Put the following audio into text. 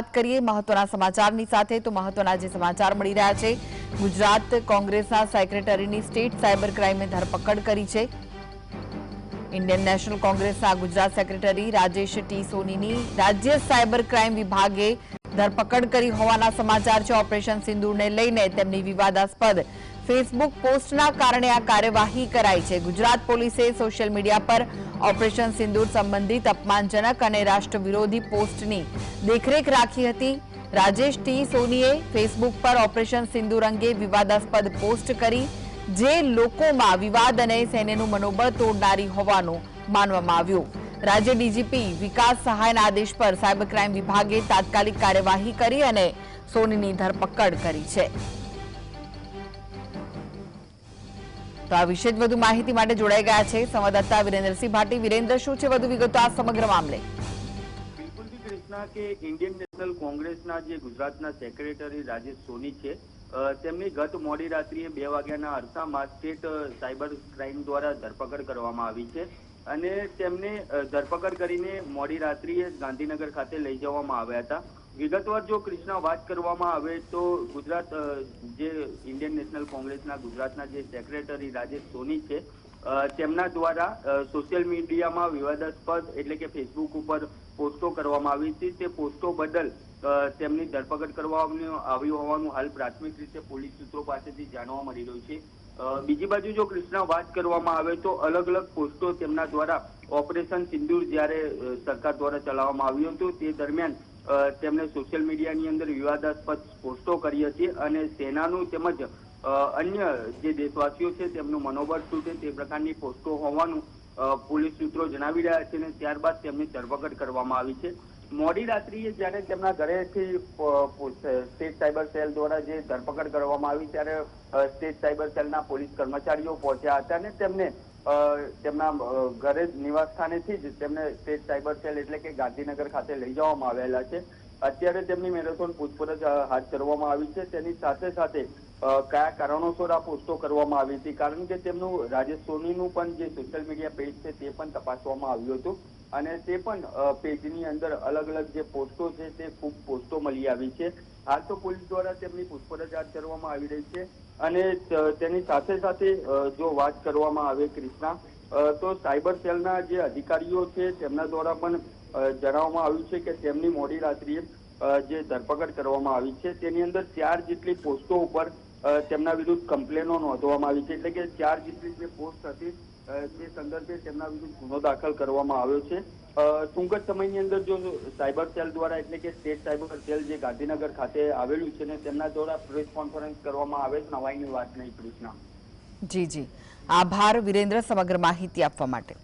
વાત કરીએ મહત્વના સમાચારની સાથે, તો મહત્વના જે સમાચાર મળી રહ્યા છે, ગુજરાત કોંગ્રેસના સેક્રેટરીની સ્ટેટ સાયબર ક્રાઇમે ધરપકડ કરી છે. ઇન્ડિયન નેશનલ કોંગ્રેસના ગુજરાત સેક્રેટરી રાજેશ ટી સોનીની રાજ્ય સાયબર ક્રાઇમ વિભાગે ધરપકડ કરી હોવાના સમાચાર છે. ઓપરેશન સિંદૂરને લઈને તેમની વિવાદાસ્પદ ફેસબુક પોસ્ટના કારણે આ કાર્યવાહી કરાઈ છે. ગુજરાત પોલીસે સોશિયલ મીડિયા પર ઓપરેશન સિંદૂર સંબંધિત અપમાનજનક અને રાષ્ટ્રવિરોધી પોસ્ટની દેખરેખ રાખી હતી. રાજેશ ટી. સોનીએ ફેસબુક પર ઓપરેશન સિંદૂર અંગે વિવાદાસ્પદ પોસ્ટ કરી, જે લોકોમાં વિવાદ અને સૈન્યનું મનોબળ તોડનારી હોવાનું માનવામાં આવ્યું. રાજ્ય ડીજીપી વિકાસ સહાયના આદેશ પર સાયબર ક્રાઇમ વિભાગે તાત્કાલિક કાર્યવાહી કરી અને સોનીની ધરપકડ કરી છે. તો આ વિશે વધુ માહિતી માટે જોડાઈ ગયા છે સંવાદદાતા વિરેન્દ્રસિંહ ભાટી. વિરેન્દ્ર, શું છે વધુ વિગતો આ સમગ્ર મામલે? કૃષ્ણા, કે ઇન્ડિયન નેશનલ કોંગ્રેસના જે ગુજરાતના સેક્રેટરી રાજેશ સોની છે તેમની ગત મોડી રાત્રિએ બે વાગ્યાના અરસામાં સ્ટેટ સાયબર ક્રાઇમ દ્વારા ધરપકડ કરવામાં આવી છે અને તેમને ધરપકડ કરીને મોડી રાત્રિએ ગાંધીનગર ખાતે લઈ જવામાં આવ્યા હતા. વિગતવાર જો કૃષ્ણ વાત કરવામાં આવે તો ગુજરાત જે ઇન્ડિયન નેશનલ કોંગ્રેસના ગુજરાતના જે સેક્રેટરી રાજેશ સોની છે તેમના દ્વારા સોશિયલ મીડિયામાં વિવાદાસ્પદ એટલે કે ફેસબુક ઉપર પોસ્ટો કરવામાં આવી હતી. તે પોસ્ટો બદલ તેમની ધરપકડ કરવામાં આવી હોવાનું હાલ પ્રાથમિક રીતે પોલીસ સૂત્રો પાસેથી જાણવા મળી રહ્યું છે. બીજી બાજુ જો કૃષ્ણા વાત કરવામાં આવે તો અલગ અલગ પોસ્ટો તેમના દ્વારા ઓપરેશન સિંદૂર જ્યારે સરકાર દ્વારા ચલાવવામાં આવ્યું હતું. તે દરમિયાન તેમણે સોશિયલ મીડિયાની અંદર વિવાદાસ્પદ પોસ્ટો કરી હતી અને સેનાનું તેમજ અન્ય જે દેશવાસીઓ છે તેમનું મનોબળ શું છે તે પ્રકારની પોસ્ટો હોવાનું પોલીસ સૂત્રો જણાવી રહ્યા છે અને ત્યારબાદ તેમની ધરપકડ કરવામાં આવી છે. મોડી રાત્રિએ જ્યારે તેમના ઘરેથી સ્ટેટ સાયબર સેલ દ્વારા જે ધરપકડ કરવામાં આવી ત્યારે સ્ટેટ સાયબર સેલના પોલીસ કર્મચારીઓ પહોંચ્યા હતા અને તેમને તેમના ઘરે જ નિવાસ સ્થાનેથી જ તેમને સ્ટેટ સાયબર સેલ એટલે કે ગાંધીનગર ખાતે લઈ જવામાં આવેલા છે. અત્યારે તેમની મેરેથોન પૂછપરછ હાથ ધરવામાં આવી છે. તેની સાથે સાથે કયા કારણોસર આ પોસ્ટો કરવામાં આવી હતી? કારણ કે તેમનું રાજેશ સોનીનું પણ જે સોશિયલ મીડિયા પેજ છે તે પણ તપાસવામાં આવ્યું હતું. અને તે પણ પેજની અંદર અલગ અલગ જે પોસ્ટો છે તે ખૂબ પોસ્ટો મળી આવી છે. હાલ તો પોલીસ દ્વારા તેમની પૂછપરછ હાથ ધરવામાં આવી રહી છે અને તેની સાથે સાથે જો વાત કરવામાં આવે ક્રિષ્ના તો સાયબર સેલના જે અધિકારીઓ છે તેમના દ્વારા પણ જણાવવામાં આવ્યું છે કે તેમની મોડી રાત્રિએ જે ધરપકડ કરવામાં આવી છે તેની અંદર ચાર જેટલી પોસ્ટો ઉપર તેમના વિરુદ્ધ કમ્પ્લેનો નોંધવામાં આવી છે. એટલે કે ચાર જેટલી જે પોસ્ટ હતી તે સંદર્ભે તેમના વિરુદ્ધ ગુનો દાખલ કરવામાં આવ્યો છે. ટૂંક જ સમયની અંદર જો સાયબર સેલ દ્વારા એટલે કે સ્ટેટ સાયબર સેલ જે ગાંધીનગર ખાતે આવેલું છે ને તેમના દ્વારા પ્રેસ કોન્ફરન્સ કરવામાં આવે નવાઈની વાત નહીં કૃષ્ણા જી જી. આભાર, વિરેન્દ્ર, સમગ્ર માહિતી આપવા માટે.